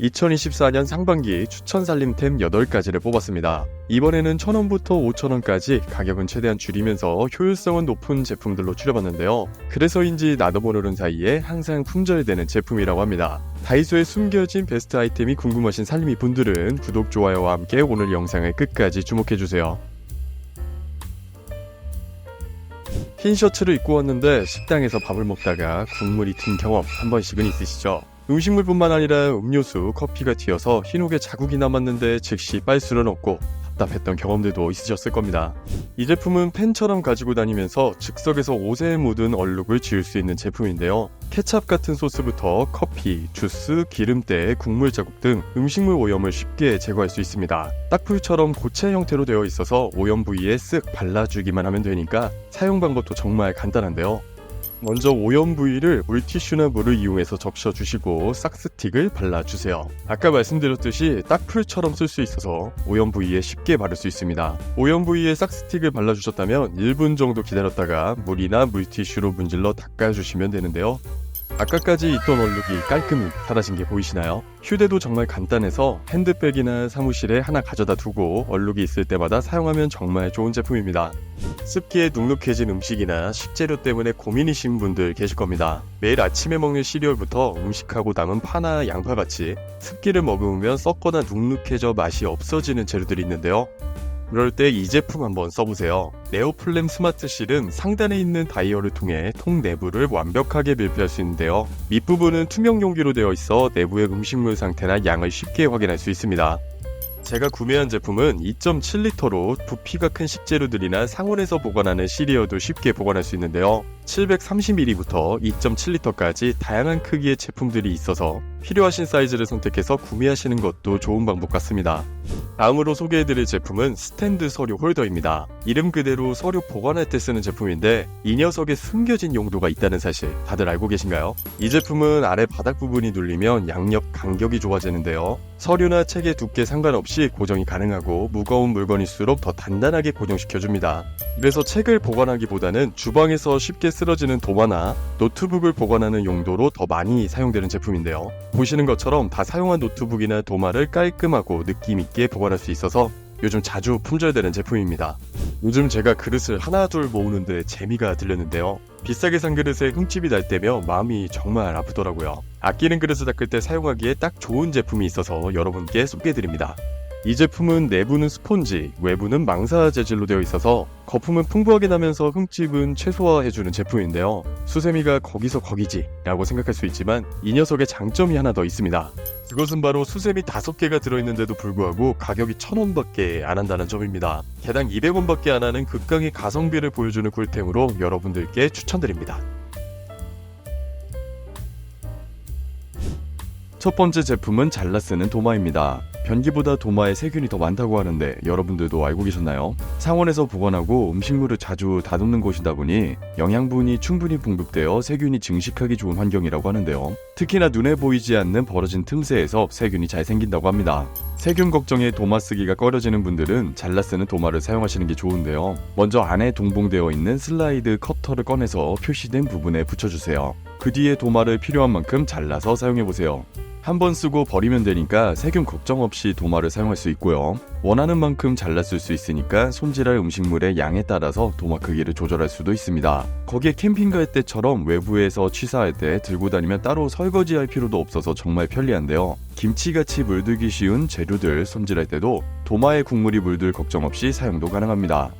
2024년 상반기 추천 살림템 8가지를 뽑았습니다. 이번에는 1,000원부터 5,000원까지 가격은 최대한 줄이면서 효율성은 높은 제품들로 추려봤는데요. 그래서인지 모르는 사이에 항상 품절되는 제품이라고 합니다. 다이소에 숨겨진 베스트 아이템이 궁금하신 살림이 분들은 구독, 좋아요와 함께 오늘 영상을 끝까지 주목해주세요. 흰 셔츠를 입고 왔는데 식당에서 밥을 먹다가 국물이 튄 경험 한 번씩은 있으시죠? 음식물뿐만 아니라 음료수, 커피가 튀어서 흰옥에 자국이 남았는데 즉시 빨 수는 없고 답답했던 경험들도 있으셨을 겁니다. 이 제품은 펜처럼 가지고 다니면서 즉석에서 옷에 묻은 얼룩을 지울 수 있는 제품인데요. 케찹 같은 소스부터 커피, 주스, 기름때, 국물 자국 등 음식물 오염을 쉽게 제거할 수 있습니다. 딱풀처럼 고체 형태로 되어 있어서 오염 부위에 쓱 발라주기만 하면 되니까 사용 방법도 정말 간단한데요. 먼저 오염 부위를 물티슈나 물을 이용해서 적셔주시고 싹스틱을 발라주세요. 아까 말씀드렸듯이 딱풀처럼 쓸 수 있어서 오염 부위에 쉽게 바를 수 있습니다. 오염 부위에 싹스틱을 발라주셨다면 1분 정도 기다렸다가 물이나 물티슈로 문질러 닦아주시면 되는데요. 아까까지 있던 얼룩이 깔끔히 사라진 게 보이시나요? 휴대도 정말 간단해서 핸드백이나 사무실에 하나 가져다 두고 얼룩이 있을 때마다 사용하면 정말 좋은 제품입니다. 습기에 눅눅해진 음식이나 식재료 때문에 고민이신 분들 계실 겁니다. 매일 아침에 먹는 시리얼부터 음식하고 남은 파나 양파같이 습기를 머금으면 썩거나 눅눅해져 맛이 없어지는 재료들이 있는데요. 그럴 때 이 제품 한번 써보세요. 네오플렘 스마트 실은 상단에 있는 다이얼을 통해 통 내부를 완벽하게 밀폐할 수 있는데요. 밑부분은 투명 용기로 되어 있어 내부의 음식물 상태나 양을 쉽게 확인할 수 있습니다. 제가 구매한 제품은 2.7리터로 부피가 큰 식재료들이나 상온에서 보관하는 시리얼도 쉽게 보관할 수 있는데요. 730ml부터 2.7리터까지 다양한 크기의 제품들이 있어서 필요하신 사이즈를 선택해서 구매하시는 것도 좋은 방법 같습니다. 다음으로 소개해드릴 제품은 스탠드 서류 홀더입니다. 이름 그대로 서류 보관할 때 쓰는 제품인데 이 녀석에 숨겨진 용도가 있다는 사실 다들 알고 계신가요? 이 제품은 아래 바닥 부분이 눌리면 양옆 간격이 좋아지는데요. 서류나 책의 두께 상관없이 고정이 가능하고 무거운 물건일수록 더 단단하게 고정시켜줍니다. 그래서 책을 보관하기보다는 주방에서 쉽게 쓰러지는 도마나 노트북을 보관하는 용도로 더 많이 사용되는 제품인데요. 보시는 것처럼 다 사용한 노트북이나 도마를 깔끔하고 느낌있게 보관할 수 있어서 요즘 자주 품절되는 제품입니다. 요즘 제가 그릇을 하나 둘 모으는데 재미가 들렸는데요. 비싸게 산 그릇에 흠집이 날 때며 마음이 정말 아프더라고요. 아끼는 그릇을 닦을 때 사용하기에 딱 좋은 제품이 있어서 여러분께 소개해드립니다. 이 제품은 내부는 스폰지, 외부는 망사 재질로 되어 있어서 거품은 풍부하게 나면서 흠집은 최소화해주는 제품인데요. 수세미가 거기서 거기지 라고 생각할 수 있지만 이 녀석의 장점이 하나 더 있습니다. 그것은 바로 수세미 5개가 들어있는데도 불구하고 가격이 1000원밖에 안 한다는 점입니다. 개당 200원밖에 안 하는 극강의 가성비를 보여주는 꿀템으로 여러분들께 추천드립니다. 첫 번째 제품은 잘라 쓰는 도마입니다. 변기보다 도마에 세균이 더 많다고 하는데 여러분들도 알고 계셨나요? 상온에서 보관하고 음식물을 자주 다듬는 곳이다 보니 영양분이 충분히 공급되어 세균이 증식하기 좋은 환경이라고 하는데요. 특히나 눈에 보이지 않는 벌어진 틈새에서 세균이 잘 생긴다고 합니다. 세균 걱정에 도마 쓰기가 꺼려지는 분들은 잘라 쓰는 도마를 사용하시는 게 좋은데요. 먼저 안에 동봉되어 있는 슬라이드 커터를 꺼내서 표시된 부분에 붙여주세요. 그 뒤에 도마를 필요한 만큼 잘라서 사용해보세요. 한 번 쓰고 버리면 되니까 세균 걱정 없이 도마를 사용할 수 있고요. 원하는 만큼 잘랐을 수 있으니까 손질할 음식물의 양에 따라서 도마 크기를 조절할 수도 있습니다. 거기에 캠핑 갈 때처럼 외부에서 취사할 때 들고 다니면 따로 설거지할 필요도 없어서 정말 편리한데요. 김치같이 물들기 쉬운 재료들 손질할 때도 도마에 국물이 물들 걱정 없이 사용도 가능합니다.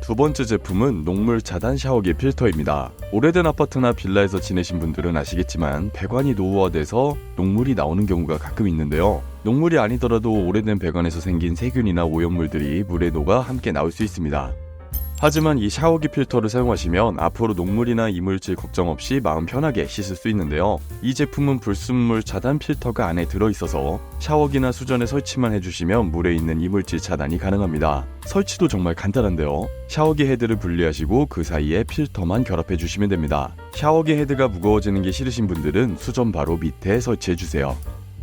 두 번째 제품은 녹물 차단 샤워기 필터입니다. 오래된 아파트나 빌라에서 지내신 분들은 아시겠지만 배관이 노후화돼서 녹물이 나오는 경우가 가끔 있는데요. 녹물이 아니더라도 오래된 배관에서 생긴 세균이나 오염물들이 물에 녹아 함께 나올 수 있습니다. 하지만 이 샤워기 필터를 사용하시면 앞으로 녹물이나 이물질 걱정 없이 마음 편하게 씻을 수 있는데요. 이 제품은 불순물 차단 필터가 안에 들어있어서 샤워기나 수전에 설치만 해주시면 물에 있는 이물질 차단이 가능합니다. 설치도 정말 간단한데요. 샤워기 헤드를 분리하시고 그 사이에 필터만 결합해 주시면 됩니다. 샤워기 헤드가 무거워지는 게 싫으신 분들은 수전 바로 밑에 설치해 주세요.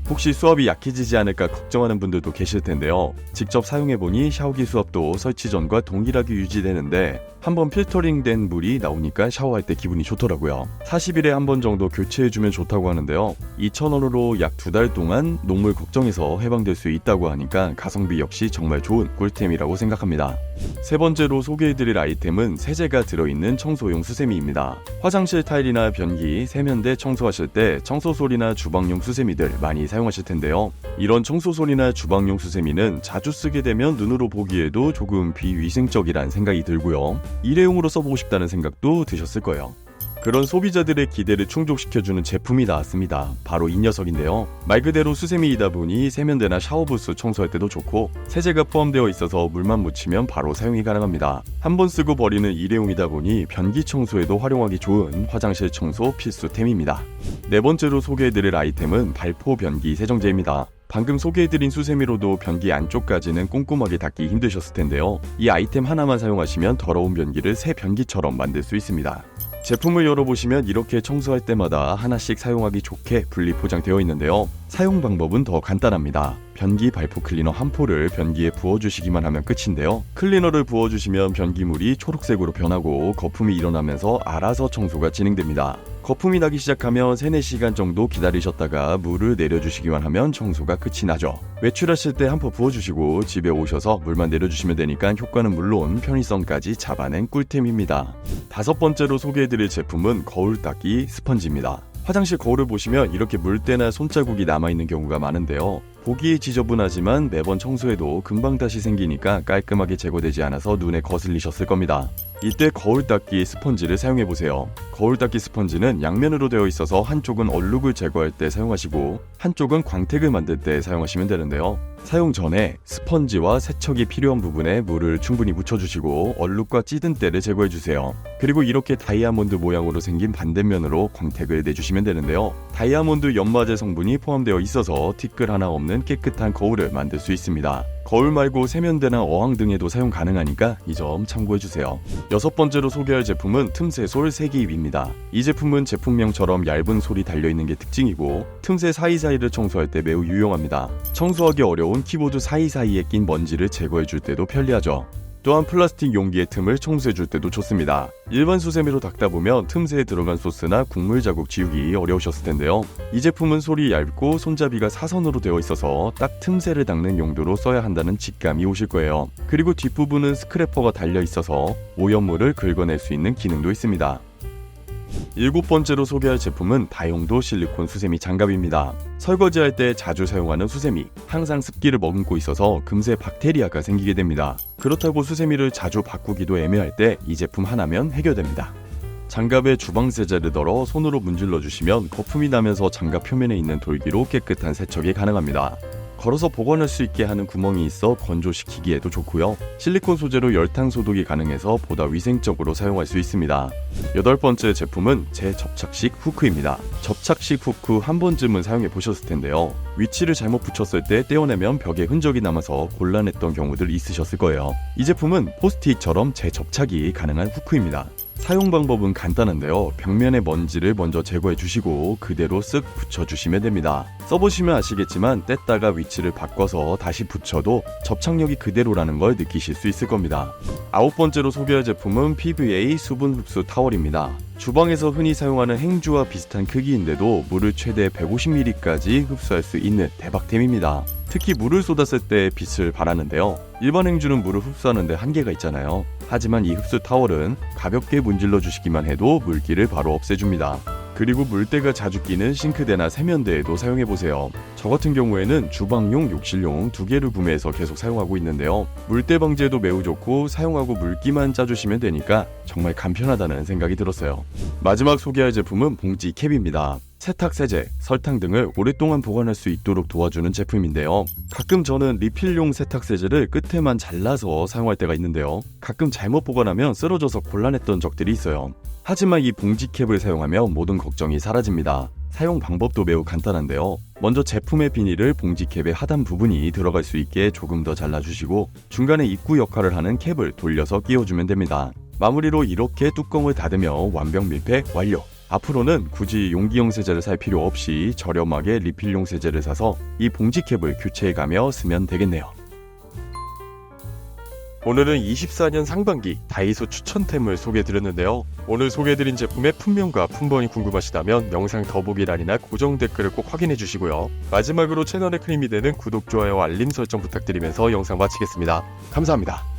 혹시 수압이 약해지지 않을까 걱정하는 분들도 계실 텐데요. 직접 사용해보니 샤워기 수압도 설치 전과 동일하게 유지되는데 한번 필터링 된 물이 나오니까 샤워할 때 기분이 좋더라고요. 40일에 한 번 정도 교체해주면 좋다고 하는데요. 2,000원으로 약 두 달 동안 녹물 걱정에서 해방될 수 있다고 하니까 가성비 역시 정말 좋은 꿀템이라고 생각합니다. 세 번째로 소개해드릴 아이템은 세제가 들어있는 청소용 수세미입니다. 화장실 타일이나 변기, 세면대 청소하실 때 청소솔이나 주방용 수세미들 많이 사용하실 텐데요. 이런 청소솔이나 주방용 수세미는 자주 쓰게 되면 눈으로 보기에도 조금 비위생적이란 생각이 들고요. 일회용으로 써보고 싶다는 생각도 드셨을 거예요. 그런 소비자들의 기대를 충족시켜주는 제품이 나왔습니다. 바로 이 녀석인데요. 말 그대로 수세미이다 보니 세면대나 샤워부스 청소할 때도 좋고 세제가 포함되어 있어서 물만 묻히면 바로 사용이 가능합니다. 한 번 쓰고 버리는 일회용이다 보니 변기 청소에도 활용하기 좋은 화장실 청소 필수템입니다. 네 번째로 소개해드릴 아이템은 발포 변기 세정제입니다. 방금 소개해드린 수세미로도 변기 안쪽까지는 꼼꼼하게 닦기 힘드셨을 텐데요. 이 아이템 하나만 사용하시면 더러운 변기를 새 변기처럼 만들 수 있습니다. 제품을 열어보시면 이렇게 청소할 때마다 하나씩 사용하기 좋게 분리 포장되어 있는데요. 사용 방법은 더 간단합니다. 변기 발포 클리너 한 포를 변기에 부어주시기만 하면 끝인데요. 클리너를 부어주시면 변기물이 초록색으로 변하고 거품이 일어나면서 알아서 청소가 진행됩니다. 거품이 나기 시작하면 3, 4시간 정도 기다리셨다가 물을 내려주시기만 하면 청소가 끝이 나죠. 외출하실 때 한 포 부어주시고 집에 오셔서 물만 내려주시면 되니까 효과는 물론 편의성까지 잡아낸 꿀템입니다. 다섯 번째로 소개해드릴 제품은 거울 닦기 스펀지입니다. 화장실 거울을 보시면 이렇게 물때나 손자국이 남아있는 경우가 많은데요. 보기에 지저분하지만 매번 청소해도 금방 다시 생기니까 깔끔하게 제거되지 않아서 눈에 거슬리셨을 겁니다. 이때 거울 닦기 스펀지를 사용해 보세요. 거울 닦기 스펀지는 양면으로 되어 있어서 한쪽은 얼룩을 제거할 때 사용하시고 한쪽은 광택을 만들 때 사용하시면 되는데요. 사용 전에 스펀지와 세척이 필요한 부분에 물을 충분히 묻혀주시고 얼룩과 찌든 때를 제거해 주세요. 그리고 이렇게 다이아몬드 모양으로 생긴 반대면으로 광택을 내주시면 되는데요. 다이아몬드 연마제 성분이 포함되어 있어서 티끌 하나 없는 깨끗한 거울을 만들 수 있습니다. 거울 말고 세면대나 어항 등에도 사용 가능하니까 이 점 참고해 주세요. 여섯 번째로 소개할 제품은 틈새 솔 세기입입니다. 이 제품은 제품명처럼 얇은 솔이 달려 있는 게 특징이고 틈새 사이사이를 청소할 때 매우 유용합니다. 청소하기 어려운 키보드 사이사이에 낀 먼지를 제거해 줄 때도 편리하죠. 또한 플라스틱 용기의 틈을 청소해 줄 때도 좋습니다. 일반 수세미로 닦다 보면 틈새에 들어간 소스나 국물 자국 지우기 어려우셨을 텐데요. 이 제품은 솔이 얇고 손잡이가 사선으로 되어 있어서 딱 틈새를 닦는 용도로 써야 한다는 직감이 오실 거예요. 그리고 뒷부분은 스크래퍼가 달려 있어서 오염물을 긁어낼 수 있는 기능도 있습니다. 일곱 번째로 소개할 제품은 다용도 실리콘 수세미 장갑입니다. 설거지할 때 자주 사용하는 수세미, 항상 습기를 머금고 있어서 금세 박테리아가 생기게 됩니다. 그렇다고 수세미를 자주 바꾸기도 애매할 때 이 제품 하나면 해결됩니다. 장갑에 주방 세제를 덜어 손으로 문질러 주시면 거품이 나면서 장갑 표면에 있는 돌기로 깨끗한 세척이 가능합니다. 걸어서 보관할 수 있게 하는 구멍이 있어 건조시키기에도 좋고요. 실리콘 소재로 열탕 소독이 가능해서 보다 위생적으로 사용할 수 있습니다. 여덟 번째 제품은 재접착식 후크입니다. 접착식 후크 한 번쯤은 사용해 보셨을 텐데요. 위치를 잘못 붙였을 때 떼어내면 벽에 흔적이 남아서 곤란했던 경우들 있으셨을 거예요. 이 제품은 포스트잇처럼 재접착이 가능한 후크입니다. 사용 방법은 간단한데요. 벽면의 먼지를 먼저 제거해 주시고 그대로 쓱 붙여 주시면 됩니다. 써보시면 아시겠지만 뗐다가 위치를 바꿔서 다시 붙여도 접착력이 그대로라는 걸 느끼실 수 있을 겁니다. 아홉 번째로 소개할 제품은 PVA 수분 흡수 타월입니다. 주방에서 흔히 사용하는 행주와 비슷한 크기인데도 물을 최대 150ml까지 흡수할 수 있는 대박템입니다. 특히 물을 쏟았을 때 빛을 발하는데요. 일반 행주는 물을 흡수하는데 한계가 있잖아요. 하지만 이 흡수 타월은 가볍게 문질러 주시기만 해도 물기를 바로 없애줍니다. 그리고 물때가 자주 끼는 싱크대나 세면대에도 사용해 보세요. 저 같은 경우에는 주방용, 욕실용 두 개를 구매해서 계속 사용하고 있는데요. 물때 방지에도 매우 좋고 사용하고 물기만 짜주시면 되니까 정말 간편하다는 생각이 들었어요. 마지막 소개할 제품은 봉지 캡입니다. 세탁 세제, 설탕 등을 오랫동안 보관할 수 있도록 도와주는 제품인데요. 가끔 저는 리필용 세탁 세제를 끝에만 잘라서 사용할 때가 있는데요. 가끔 잘못 보관하면 쓰러져서 곤란했던 적들이 있어요. 하지만 이 봉지 캡을 사용하면 모든 걱정이 사라집니다. 사용 방법도 매우 간단한데요. 먼저 제품의 비닐을 봉지 캡의 하단 부분이 들어갈 수 있게 조금 더 잘라주시고 중간에 입구 역할을 하는 캡을 돌려서 끼워주면 됩니다. 마무리로 이렇게 뚜껑을 닫으며 완벽 밀폐 완료! 앞으로는 굳이 용기용 세제를 살 필요 없이 저렴하게 리필용 세제를 사서 이 봉지 캡을 교체해가며 쓰면 되겠네요. 오늘은 24년 상반기 다이소 추천템을 소개해드렸는데요. 오늘 소개해드린 제품의 품명과 품번이 궁금하시다면 영상 더보기란이나 고정 댓글을 꼭 확인해 주시고요. 마지막으로 채널에 큰 힘이 되는 구독, 좋아요, 알림 설정 부탁드리면서 영상 마치겠습니다. 감사합니다.